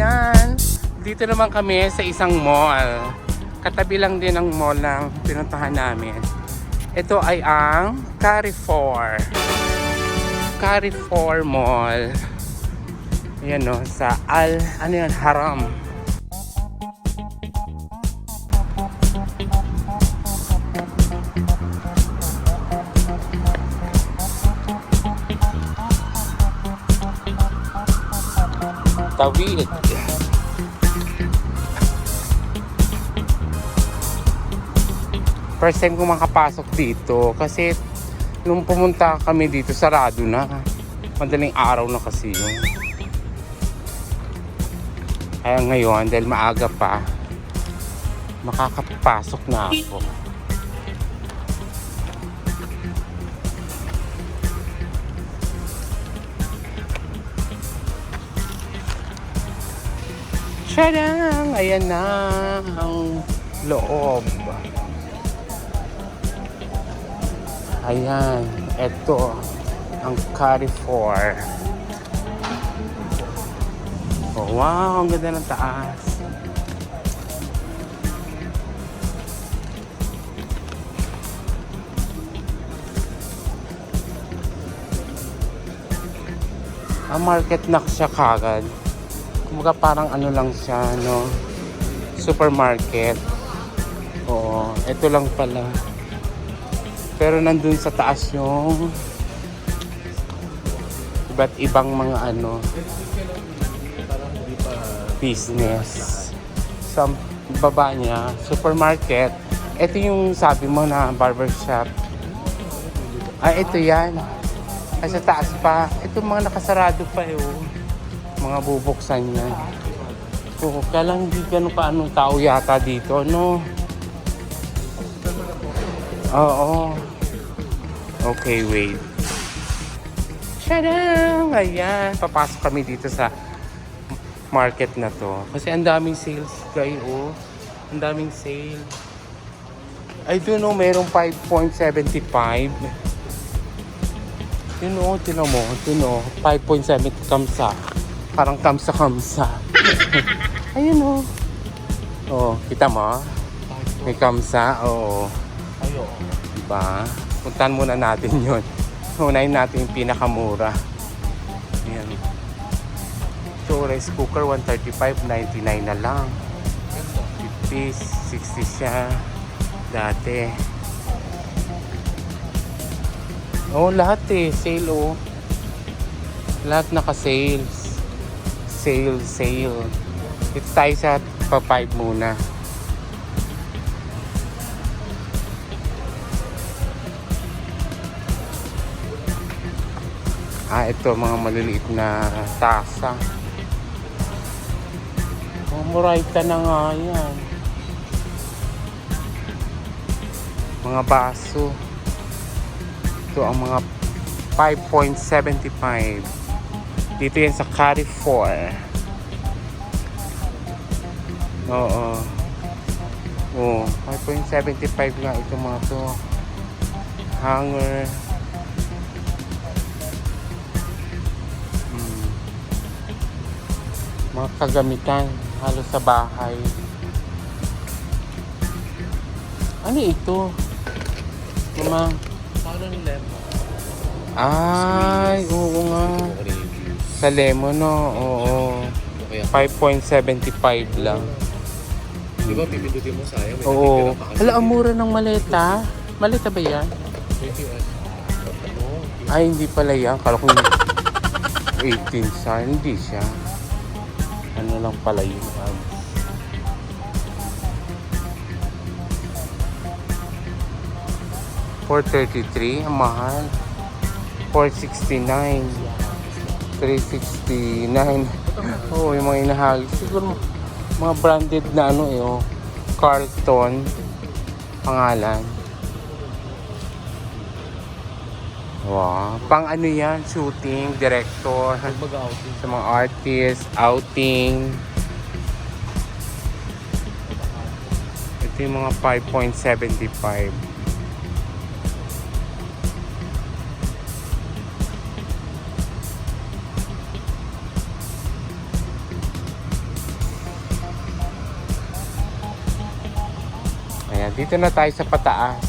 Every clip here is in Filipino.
Ayan. Dito naman kami sa isang mall. Katabi lang din ang mall na pinuntahan namin. Ito ay ang Carrefour. Carrefour Mall. Ayan no, sa Al, ano yan, Haram. Tawid. First time ko makapasok dito kasi nung pumunta kami dito sarado na. Madaling araw na kasi yun. Kaya ngayon dahil maaga pa makakapasok na ako. Tadang! Ayan na ang loob. Ayan, ito ang Carrefour. Oh, wow, ang ganda ng taas. Ang market na siya kagad. Kumbaga parang ano lang siya, no? Supermarket. Oo, ito lang pala. Pero nandun sa taas yung iba't ibang mga ano business. Sa baba niya, supermarket. Ito yung sabi mo na barbershop. Ay, ito yan. Ay, sa taas pa. Ito mga nakasarado pa eh. Oh. Mga bubuksan yan. Oo, kaya lang hindi ganun ka anong tao yata dito, no? Oo. Okay, wait. Tadang! Ayan, papasok kami dito sa market na to. Kasi ang daming sales, guys, oh. Ang daming sale. I don't know, merong 5.75. Yun o, tinan mo, yun o, 5.7 kamsa. Parang kamsa-kamsa. Ayun o. Oh, kita mo? May kamsa, oo. Ayo. Diba? Puntahan muna natin yun. Unahin natin yung pinakamura. Ayan. So, rice cooker, 135.99 na lang. 50, 60 siya. Dati. Oh, lahat eh. Sale oh. Lahat naka-sales. Sale, sale. Ito tayo sa pa-5 muna. Ah, ito mga maliliit na tasa. Oh, murayta na nga yan. Mga baso. Ito ang mga 5.75. Dito yan sa Carrefour. Oo. Oo. 5.75 nga ito mga to. Hanger. Mm. Mga kagamitan. Halos sa bahay. Ano ito? Mga Paano ng lemon? Ay, oo nga. Sa lemon, no? Oo. Kaya, 5.75 lang. di ba pipindutin mo sayang? May Oo. natitira pa kasi. Hala, ang mura ng maleta. Maleta ba yan? 21. Ano? Ay, hindi pala yan. Kala ko yung 18 sa. Hindi siya. Ano lang pala yun. Um, $433. Ang mahal. 469 369 Oo, yung mga inahagi. Siguro mga branded na ano eh, oh. Carlton pangalan. Wow. Pang ano yan? Shooting, director, sa mga artist, outing. Ito yung mga 5.75. Dito na tayo sa pataas.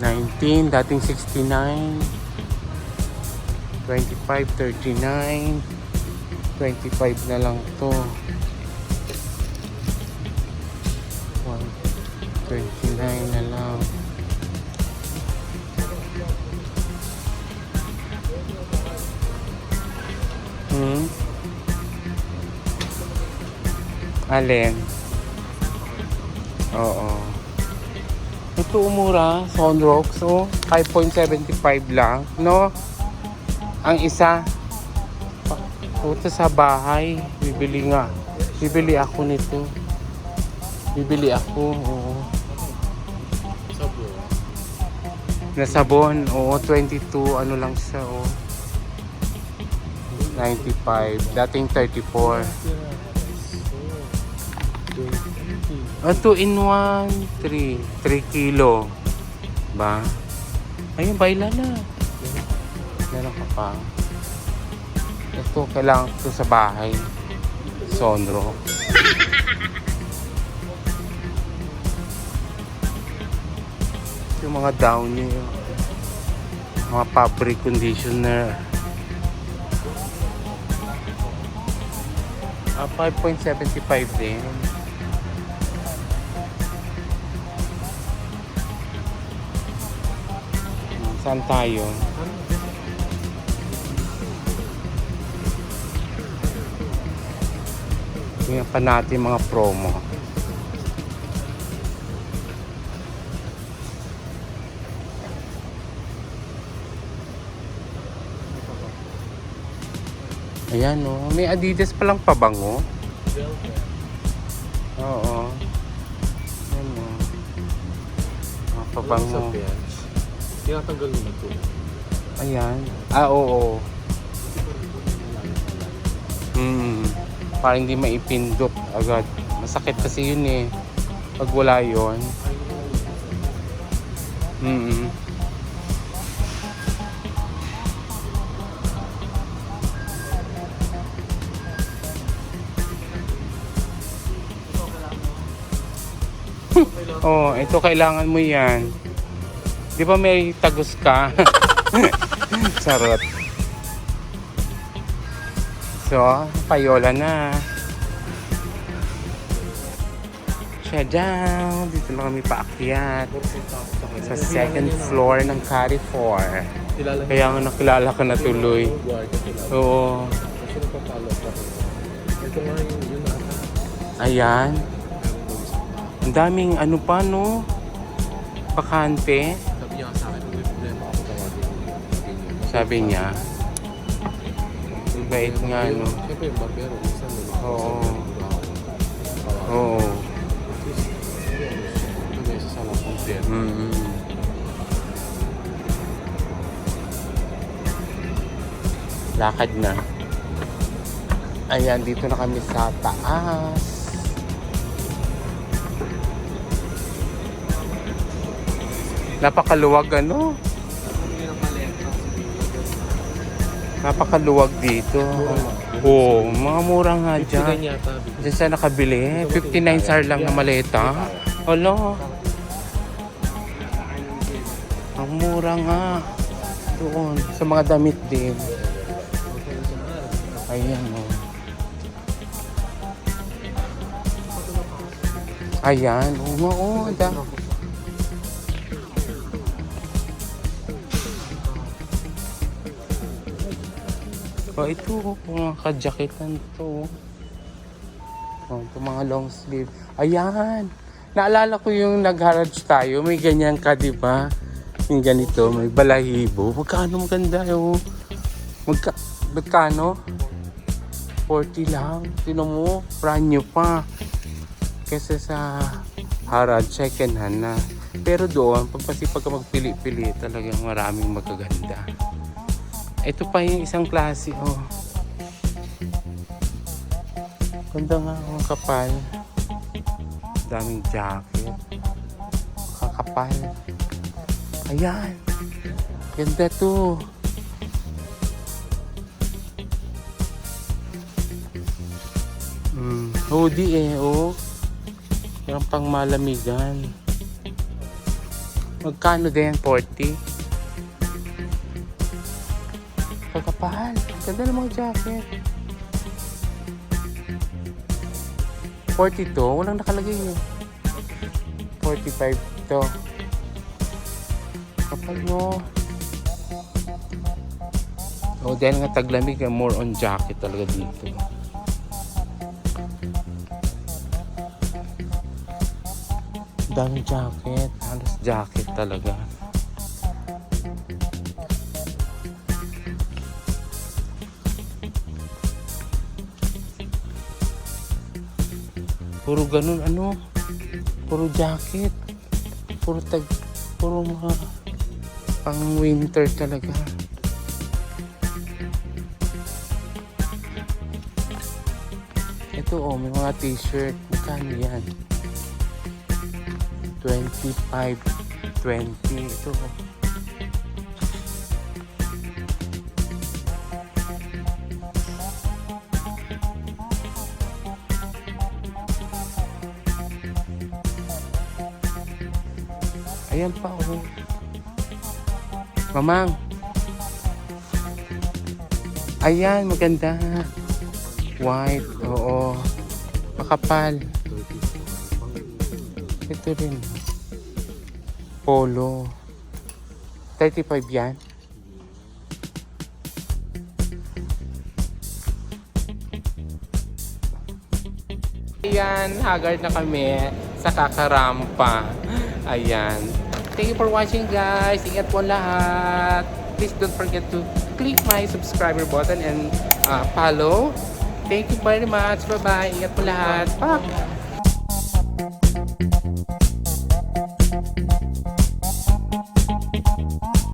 Nineteen, dating sixty-nine. Twenty-five, thirty-nine. Twenty-five na lang to. One, twenty-nine Alin? Oo. Ito umura, Sunrocks, oh. 5.75 lang, no? Ang isa, puto sa bahay, bibili nga. Bibili ako nito. Bibili ako, oo. Na sabon, oo, 22, ano lang siya, oh. 95, dating 34. Ah, 2 in 1, 3. 3 kilo. Ba? Ayun, baila na. Meron ka pa. Ito, kailangan ito sa bahay. Sonro. Yung mga downy. Mga fabric conditioner. Ah, 5.75 din. Saan tayo? Tingnan pa natin mga promo. Ayan oh, may Adidas palang pabango. Oo. Ayan oh. Mga pabango. Pants. Tinatanggal na ito. Ayan. Ah, oo. Hmm. Para hindi maipindot agad. Masakit kasi yun eh. Pag wala yun. Hmm. oh, ito kailangan mo yan. Di ba may tagus ka? Charot. So, payola na. Siya down. Dito na kami paakyat. Sa second floor ng Carrefour. Kaya nga nakilala ka na tuloy. Oo. Ayan. Ang daming ano pa no? Pakante. Sabi Sabi niya. Bait nga no. Siyempre yung barbero, minsan Oo. Oo. Ito may isa sa mga complaint. Mm. Lakad na. Ayan, dito na kami sa taas. Napakaluwag ano? Napakaluwag dito. Oo, mga mura nga dyan. Diyan siya nakabili. 59 sar lang na maleta. Alo. Ang mura nga. Doon. Sa mga damit din. Ayan o. Ayan. Oo nga o. Oh, Oh, ito, oh, mga kajaketan to. Oh, ito mga long sleeve. Ayan! Naalala ko yung nag-garage tayo. May ganyan ka, di ba? Yung ganito, may balahibo. Magkano maganda yung... Magka... Magkano? 40 lang. Tino mo, brand new pa. Kasi sa Harad, second hand na. Pero doon, pagpasipag ka magpili-pili, talagang maraming magaganda. Ito pa yung isang klase, oh. Ganda nga oh, ang kapal. Daming jacket. Kakapal. Ayan. Ganda to. Mm, hoodie eh, oh. Yung pang malamigan. Magkano din? 40? Kagapahal. Ganda ng mga jacket. 42? Walang nakalagay yun. 45 to. Kapal mo. Oh, dahil nga taglamig, more on jacket talaga dito. Daming jacket. Halos jacket talaga. Puro ganun ano. Puro jacket. Puro tag puro mga pang winter talaga. Ito oh, may mga t-shirt. Magkano yan? 25, 20. Ito oh. Ayan pa oh. Mamang. Ayan, maganda. White, oo. Makapal. Ito rin. Polo. 35 yan. Ayan, haggard na kami sa kakarampa. Ayan. Thank you for watching guys. Ingat po lahat. Please don't forget to click my subscriber button and uh, follow. Thank you very much. Bye-bye. Ingat po lahat. Bye.